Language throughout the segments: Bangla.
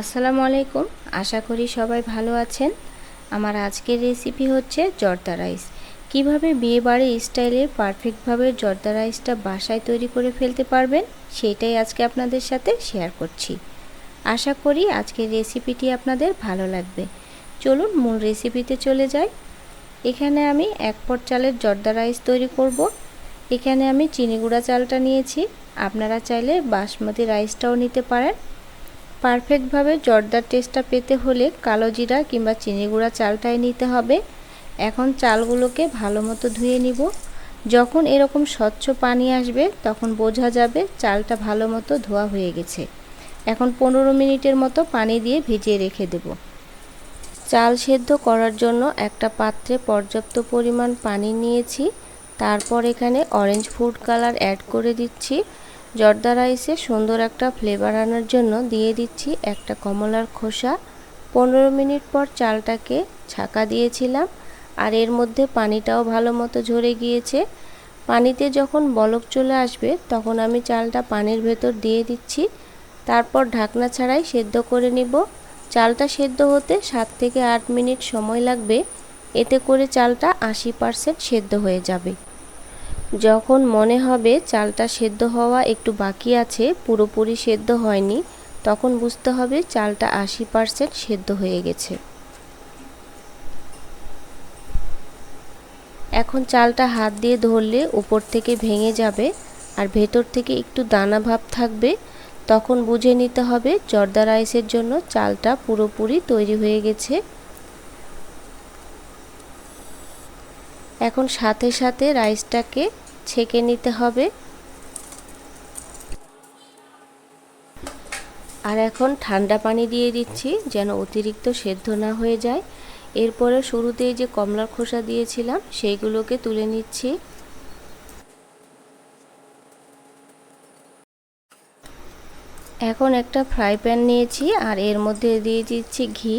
আসসালামু আলাইকুম। আশা করি সবাই ভালো আছেন। আমার আজকের রেসিপি হচ্ছে জর্দা রাইস কীভাবে বিয়ে বাড়ির স্টাইলে পারফেক্টভাবে জর্দা রাইসটা বাসায় তৈরি করে ফেলতে পারবেন, সেটাই আজকে আপনাদের সাথে শেয়ার করছি। আশা করি আজকের রেসিপিটি আপনাদের ভালো লাগবে। চলুন মূল রেসিপিতে চলে যাই। এখানে আমি এক পট চালের জর্দা রাইস তৈরি করব। এখানে আমি চিনি গুঁড়া চালটা নিয়েছি। আপনারা চাইলে বাসমতি রাইসটাও নিতে পারেন। পারফেক্টভাবে জর্দার টেস্টটা পেতে হলে কালো জিরা কিংবা চিনি গুঁড়া চালটাই নিতে হবে। এখন চালগুলোকে ভালো মতো ধুয়ে নিব। যখন এরকম স্বচ্ছ পানি আসবে, তখন বোঝা যাবে চালটা ভালো মতো ধোয়া হয়ে গেছে। এখন পনেরো মিনিটের মতো পানি দিয়ে ভিজিয়ে রেখে দেব। চাল সেদ্ধ করার জন্য একটা পাত্রে পর্যাপ্ত পরিমাণ পানি নিয়েছি। তারপর এখানে অরেঞ্জ ফুড কালার অ্যাড করে দিচ্ছি। জর্দা রাইসে সুন্দর একটা ফ্লেভার আনার জন্য দিয়ে দিচ্ছি একটা কমলার খোসা। পনেরো মিনিট পর চালটাকে ছাকা দিয়েছিলাম আর এর মধ্যে পানিটাও ভালো মতো ঝরে গিয়েছে। পানিতে যখন বলক চলে আসবে তখন আমি চালটা পানির ভেতর দিয়ে দিচ্ছি। তারপর ঢাকনা ছাড়াই সেদ্ধ করে নিব। চালটা সেদ্ধ হতে সাত থেকে আট মিনিট সময় লাগবে। এতে করে চালটা আশি পারসেন্ট সেদ্ধ হয়ে যাবে। যখন মনে হবে চালটা সেদ্ধ হওয়া একটু বাকি আছে, পুরোপুরি সেদ্ধ হয়নি, তখন বুঝতে হবে চালটা আশি পারসেন্ট সেদ্ধ হয়ে গেছে। এখন চালটা হাত দিয়ে ধরলে উপর থেকে ভেঙে যাবে আর ভেতর থেকে একটু দানা ভাব থাকবে, তখন বুঝে নিতে হবে জর্দা রাইসের জন্য চালটা পুরোপুরি তৈরি হয়ে গেছে। এখন সাথে সাথে রাইসটাকে ছেঁকে নিতে হবে। আর এখন ঠান্ডা পানি দিয়ে দিচ্ছি যেন অতিরিক্ত সেদ্ধ না হয়ে যায়। এরপরে শুরুতেই যে কমলার খোসা দিয়েছিলাম, সেইগুলোকে তুলে নিচ্ছি। এখন একটা ফ্রাই প্যান নিয়েছি আর এর মধ্যে দিয়ে দিচ্ছি ঘি।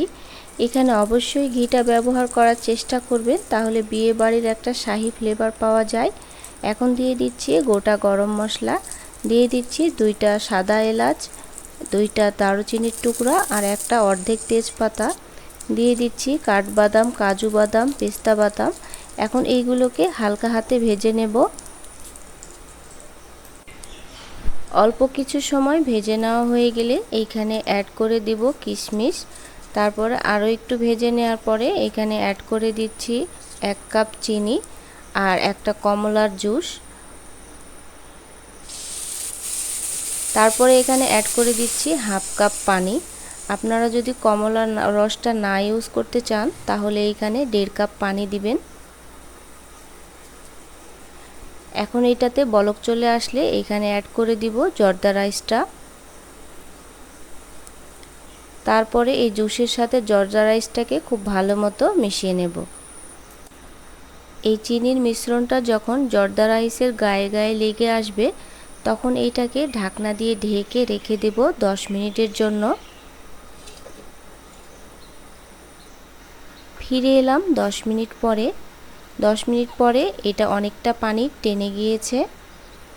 এখানে অবশ্যই ঘিটা ব্যবহার করার চেষ্টা করবেন, তাহলে বিয়ে বাড়ির একটা শাহি ফ্লেভার পাওয়া যায়। এখন দিয়ে দিচ্ছি গোটা গরম মশলা, দিয়ে দিচ্ছি দুইটা সাদা এলাচ, দুইটা দারুচিনির টুকরা আর একটা অর্ধেক তেজপাতা। দিয়ে দিচ্ছি কাঠবাদাম, কাজু বাদাম, পেস্তা বাদাম। এখন এইগুলোকে হালকা হাতে ভেজে নেব। অল্প কিছু সময় ভেজে নেওয়া হয়ে গেলে এইখানে অ্যাড করে দিব কিশমিশ। তারপরে আরও একটু ভেজে নেওয়ার পরে এখানে অ্যাড করে দিচ্ছি এক কাপ চিনি আর একটা কমলার জুস। তারপরে এখানে অ্যাড করে দিচ্ছি হাফ কাপ পানি। আপনারা যদি কমলার রসটা না ইউজ করতে চান, তাহলে এখানে দেড় কাপ পানি দিবেন। এখন এইটাতে বলক চলে আসলে এখানে অ্যাড করে দিব জর্দা রাইসটা তারপরে এই জুসের সাথে জর্দা রাইসটাকে খুব ভালো মতো মিশিয়ে নেব। এই চিনির মিশ্রণটা যখন জর্দা রাইসের গায়ে গায়ে লেগে আসবে, তখন এইটাকে ঢাকনা দিয়ে ঢেকে রেখে দেব দশ মিনিটের জন্য। ফিরে এলাম দশ মিনিট পরে। দশ মিনিট পরে এটা অনেকটা পানি টেনে গিয়েছে।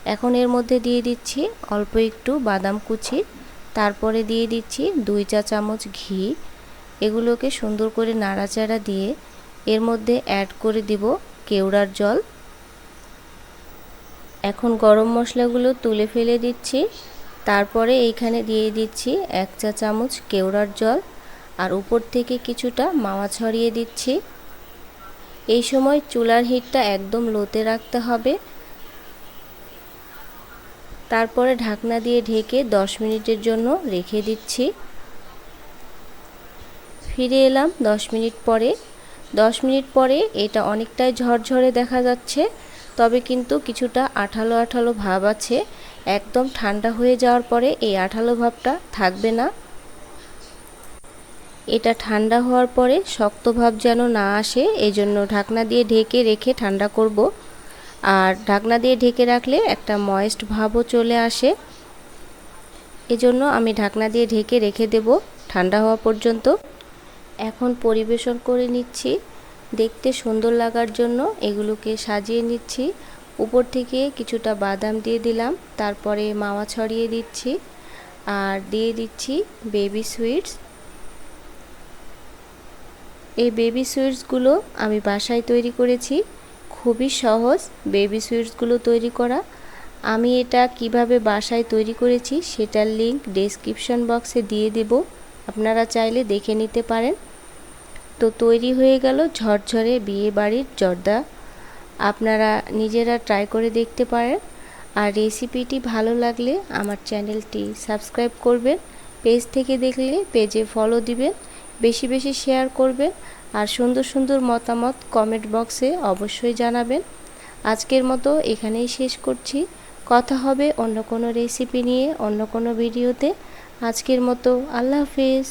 এখন এর মধ্যে দিয়ে দিচ্ছি অল্প একটু বাদাম কুচি। তারপরে দিয়ে দিচ্ছি দুই চা চামচ ঘি। এগুলোকে সুন্দর করে নাড়াচাড়া দিয়ে এর মধ্যে অ্যাড করে দিব কেওড়ার জল। এখন গরম মশলাগুলো তুলে ফেলে দিচ্ছি। তারপরে এইখানে দিয়ে দিচ্ছি এক চা চামচ কেওড়ার জল। আর উপর থেকে কিছুটা মাওয়া ছড়িয়ে দিচ্ছি। এই সময় চুলার হিটটা একদম লোতে রাখতে হবে। তারপরে ঢাকনা দিয়ে ঢেকে দশ মিনিটের জন্য রেখে দিচ্ছি। ফিরে এলাম দশ মিনিট পরে। দশ মিনিট পরে এটা অনেকটাই ঝরঝরে দেখা যাচ্ছে, তবে কিন্তু কিছুটা আঠালো আঠালো ভাব আছে। একদম ঠান্ডা হয়ে যাওয়ার পরে এই আঠালো ভাবটা থাকবে না। এটা ঠান্ডা হওয়ার পরে শক্ত ভাব যেন না আসে এই জন্য ঢাকনা দিয়ে ঢেকে রেখে ঠান্ডা করব। আর ঢাকনা দিয়ে ঢেকে রাখলে একটা ময়েস্ট ভাবও চলে আসে। এজন্য আমি ঢাকনা দিয়ে ঢেকে রেখে দেব ঠান্ডা হওয়া পর্যন্ত। এখন পরিবেশন করে নিচ্ছি। দেখতে সুন্দর লাগার জন্য এগুলোকে সাজিয়ে নিচ্ছি। উপর থেকে কিছুটা বাদাম দিয়ে দিলাম, তারপরে মাওয়া ছড়িয়ে দিচ্ছি আর দিয়ে দিচ্ছি বেবি সুইটস এই বেবি সুইটসগুলো আমি বাসায় তৈরি করেছি। খুবই সহজ বেবি সুইটসগুলো তৈরি করা। আমি এটা কীভাবে বাসায় তৈরি করেছি সেটার লিংক ডেসক্রিপশন বক্সে দিয়ে দেব। আপনারা চাইলে দেখে নিতে পারেন। তো তৈরি হয়ে গেল ঝরঝরে বিয়ে বাড়ির জর্দা। আপনারা নিজেরা ট্রাই করে দেখতে পারেন। আর রেসিপিটি ভালো লাগলে আমার চ্যানেলটি সাবস্ক্রাইব করবেন। পেজ থেকে দেখলে পেজে ফলো দিবেন। বেশি বেশি শেয়ার করবেন। আর সুন্দর সুন্দর মতামত কমেন্ট বক্সে অবশ্যই জানাবেন। আজকের মতো এখানেই শেষ করছি। কথা হবে অন্য কোনো রেসিপি নিয়ে, অন্য কোনো ভিডিওতে আজকের মতো আল্লাহ হাফিজ।